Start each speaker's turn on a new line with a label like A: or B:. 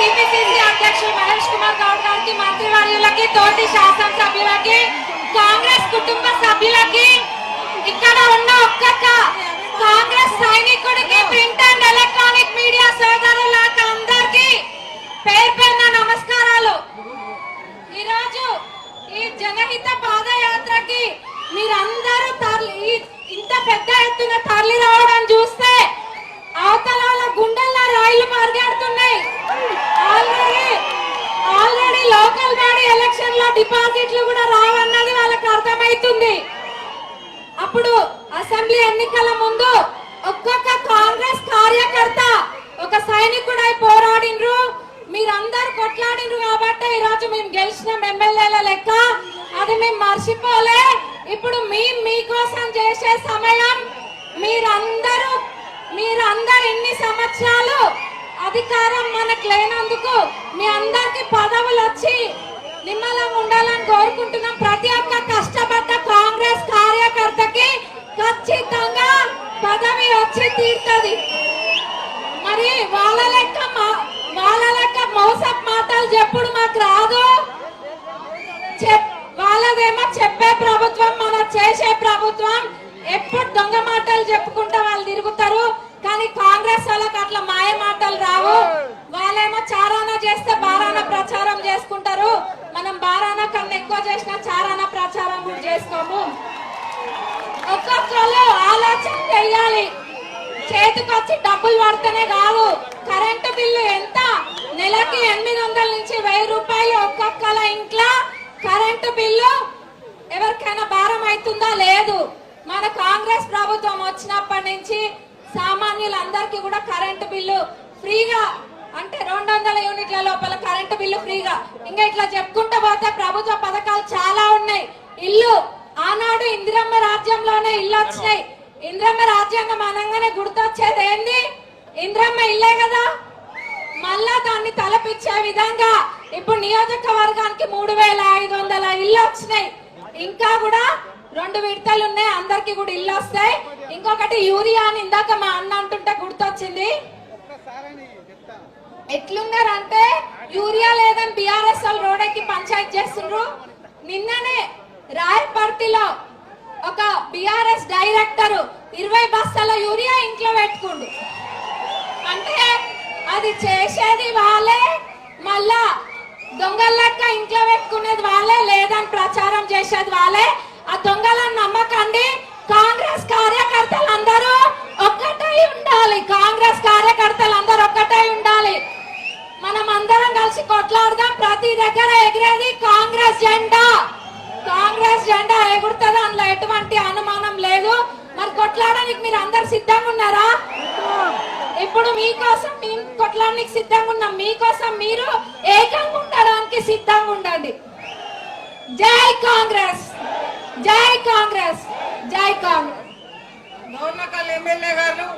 A: అధ్యక్షులు మహేష్ కుమార్ గౌడ్ గారికి మంత్రివర్యులకి తోటి శాసనసభ్యులకి కాంగ్రెస్ కుటుంబ సభ్యులకి ఇక్కడ ఉన్న ఒక్కొక్క కాంగ్రెస్ సైనికుడికి ప్రింట్ అండ్ ఎలక్ట్రానిక్ మీడియా సోదరులకు అందరికీ పేరు పేరున నమస్కారాలు. ఈరోజు ఈ జనహిత పాదయాత్రకి మీరందరూ తరలి ఇంత పెద్ద ఎత్తున తరలి రావడం చూస్తే అవతల గుండెల్లో రాయిలు పరిగెడుతున్నాయి. లోకల్ బాడీ ఎలక్షన్లో డిపాజిట్లు కూడా రావన్నది వాళ్ళకి అర్థమైతుంది. అప్పుడు అసెంబ్లీ ఎన్నికల ముందు ఒక్కొక్క కాంగ్రెస్ కార్యకర్త ఒక సైనికుడై పోరాడిండ్రు మీరందరు కొట్లాడిండ్రు కాబట్టి ఈ రోజు మేము గెలిచిన ఎమ్మెల్యేల లెక్క. అది మేము మర్చిపోలే. ఇప్పుడు మేము మీకోసం చేసే సమయం మీరందరూ మీరందరు ఇన్ని సంవత్సరాలు అధికారం మనకు లేనందుకు మీ అందరికి పదవులు వచ్చి నిమ్మలం ఉండాలని కోరుకుంటున్నాం. ప్రతి ఒక్క కష్టపడ్డ కాంగ్రెస్ కార్యకర్తకి ఖచ్చితంగా పదవి వచ్చి తీరుతుంది. మరి వాళ్ళ లెక్క మా- వాళ్ళ లెక్క మోసపు మాటలు చెప్పుడు మాకు రాదు. చెప్- వాళ్ళదేమో చెప్పే ప్రభుత్వం మన చేసే ప్రభుత్వం ఎప్పుడు దొంగ మాటలు చెప్పుకో కానీ కాంగ్రెస్ వాళ్ళకి అట్లా మాయ మాటలు రావు. వాళ్ళేమో చారాన చేస్తే బారాన ప్రచారం చేసుకుంటారు. మనం బారాన కన్నా ఎక్కువ చేసిన చారాన ప్రచారం కూడా చేసుకోము. ఒక్కొక్కరు ఆలోచన చెయ్యాలి చేతికొచ్చి డబ్బులు పడితేనే కాదు కరెంటు బిల్లు ఎంత? నెలకి ఎనిమిది వందల నుంచి వెయ్యి రూపాయలు ఒక్కొక్కల ఇంట్లో కరెంటు బిల్లు ఎవరికైనా భారం అవుతుందా? లేదు. మన కాంగ్రెస్ ప్రభుత్వం వచ్చినప్పటి నుంచి సామాన్యులందరికీ కూడా కరెంటు బిల్లు ఫ్రీగా అంటే రెండు వందల యూనిట్ల లోపల కరెంటు బిల్లు ఫ్రీగా. ఇంకా ఇట్లా చెప్పుకుంటూ పోతే ప్రభుత్వ పథకాలు చాలా ఉన్నాయి. ఇల్లు ఆనాడు ఇందిరమ్మ రాజ్యంలోనే ఇల్లు వచ్చినాయి ఇంద్రమ్మ రాజ్యాంగం అనగానే గుర్తొచ్చేది ఏంది? ఇంద్రమ్మ ఇల్లే కదా. మళ్ళా దాన్ని తలపిచ్చే విధంగా ఇప్పుడు నియోజకవర్గానికి మూడు వేల ఐదు వందల ఇల్లు వచ్చినాయి ఇంకా కూడా రెండు విడతలు ఉన్నాయి అందరికి కూడా ఇల్లు వస్తాయి ఇంకొకటి యూరియా అని ఇందాక మా అన్న అంటుంటే గుర్తొచ్చింది. ఎట్లున్నారంటే యూరియా లేదని బిఆర్ఎస్ వాళ్ళు రోడ్డుకి పంచాయతీ చేస్తుండ్రు. నిన్ననే రాయపర్తిలో ఒక బిఆర్ఎస్ డైరెక్టర్ ఇరవై బస్తాల యూరియా ఇంట్లో పెట్టుకుండు. అంటే అది చేసేది వాళ్ళే మళ్ళా దొంగల లెక్క ఇంట్లో పెట్టుకునేది వాళ్ళే లేదని ప్రచారం చేసేది వాళ్ళే. ఆ దొంగలను నమ్మకండి కలిసి కొట్లాడదాం. ప్రతి దగ్గర ఎగిరేది కాంగ్రెస్ జెండా. కాంగ్రెస్ జెండా ఎగురుతుంది అందులో ఎటువంటి అనుమానం లేదు. మరి కొట్లాడడానికి మీరు అందరు సిద్ధంగా ఉన్నారా? ఇప్పుడు మీకోసం మేము కొట్లాడడానికి సిద్ధంగా ఉన్నాం. మీకోసం మీరు ఏకంగా ఉండడానికి సిద్ధంగా ఉండండి. జై కాంగ్రెస్! జై కాంగ్రెస్! జై కాంగ్రెస్!
B: డోర్నకల్ ఎమ్మెల్యే గారు